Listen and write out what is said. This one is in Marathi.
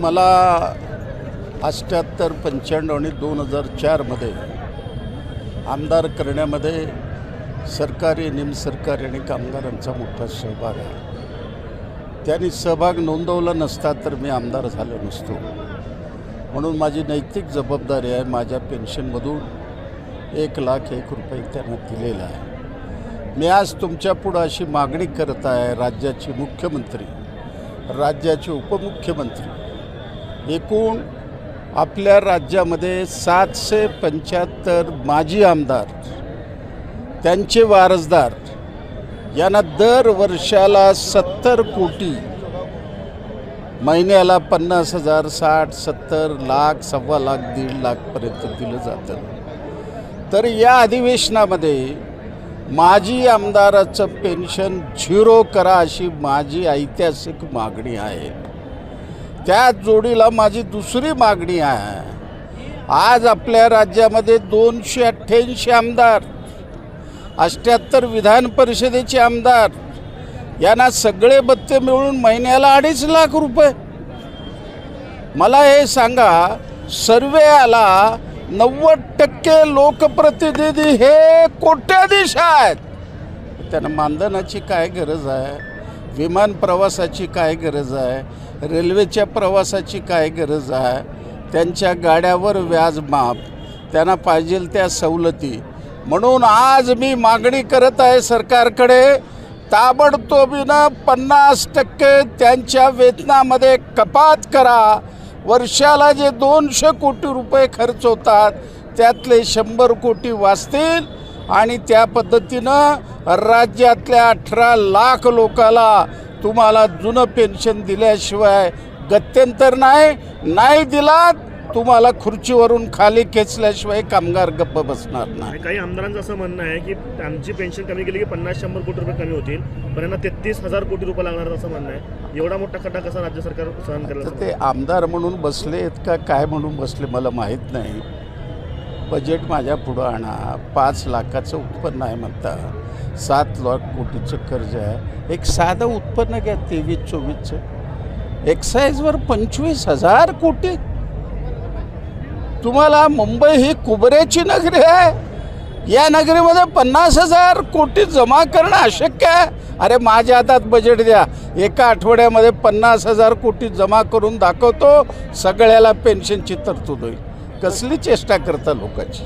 मला अष्ट्याहत्तर पंच्याण्णव आणि दोन हजार चारमध्ये आमदार करण्यामध्ये सरकारी निमसरकारी आणि कामगारांचा मोठा सहभाग आहे. त्यांनी सहभाग नोंदवला नसता तर मी आमदार झालो नसतो. म्हणून माझी नैतिक जबाबदारी आहे माझ्या पेन्शनमधून एक लाख एक रुपये त्यांना दिलेला आहे. मी आज तुमच्या पुढं अशी मागणी करत आहे राज्याचे मुख्यमंत्री राज्याचे उपमुख्यमंत्री एकूण आपल्या राज्यामध्ये सातशे पंच्याहत्तर माजी आमदार त्यांचे वारसदार यांना दर वर्षाला सत्तर कोटी महिन्याला पन्नास हजार साठ सत्तर लाख सव्वा लाख दीड लाखपर्यंत दिलं जातं. तर या अधिवेशनामध्ये माजी आमदाराचं पेन्शन झिरो करा अशी माझी ऐतिहासिक मागणी आहे. त्या जोडीला माझी दुसरी मागणी आहे. आज आपल्या राज्यामध्ये दोनशे अठ्ठ्याऐंशी आमदार अष्ट्याहत्तर विधान परिषदेचे आमदार यांना सगळे भत्ते मिळून महिन्याला अडीच लाख रुपये. मला हे सांगा सर्वे आला नव्वद टक्के लोकप्रतिनिधी हे कोट्याधीश आहेत. त्यांना मानधनाची काय गरज आहे? विमान प्रवासाची काय गरज आहे? रेल्वेच्या प्रवासाची काय गरज आहे? त्यांच्या गाड्यावर व्याज माफ. त्यांना पाहिजेल त्या सवलती. म्हणून आज मी मागणी करत आहे सरकारकडे ताबडतोबीनं पन्नास टक्के त्यांच्या वेतनामध्ये कपात करा. वर्षाला जे दोनशे कोटी रुपये खर्च होतात त्यातले शंभर कोटी वाचतील आणि त्या पद्धतीनं राज्यातल्या अठरा लाख लोकाला तुम्हाला जुनं पेन्शन दिल्याशिवाय गत्यंतर नाही नाही दिलात तुम्हाला खुर्चीवरून खाली खेचल्याशिवाय कामगार गप्प बसणार नाही. काही आमदारांचं असं म्हणणं आहे की आमची पेन्शन कमी केली की पन्नास शंभर कोटी रुपये कमी होतील पण यांना तेहतीस हजार कोटी रुपये लागणार असं म्हणणं आहे. एवढा मोठा खड्डा कसा राज्य सरकार सहन करेल ते आमदार म्हणून बसले आहेत का काय म्हणून बसले मला माहीत नाही. बजेट माझ्या पुढं आणा पाच लाखाचं उत्पन्न आहे म्हणता. सात लाख कोटीचं कर्ज आहे. एक साधं उत्पन्न घ्या तेवीस चोवीसचं. एक्साईजवर पंचवीस हजार कोटी. तुम्हाला मुंबई ही कुबऱ्याची नगरी आहे. या नगरीमध्ये पन्नास हजार कोटी जमा करणं अशक्य आहे. अरे माझ्या हातात बजेट द्या. एका आठवड्यामध्ये पन्नास हजार कोटी जमा करून दाखवतो. सगळ्याला पेन्शनची तरतूद होईल. कसली चेष्टा करता लोकांची?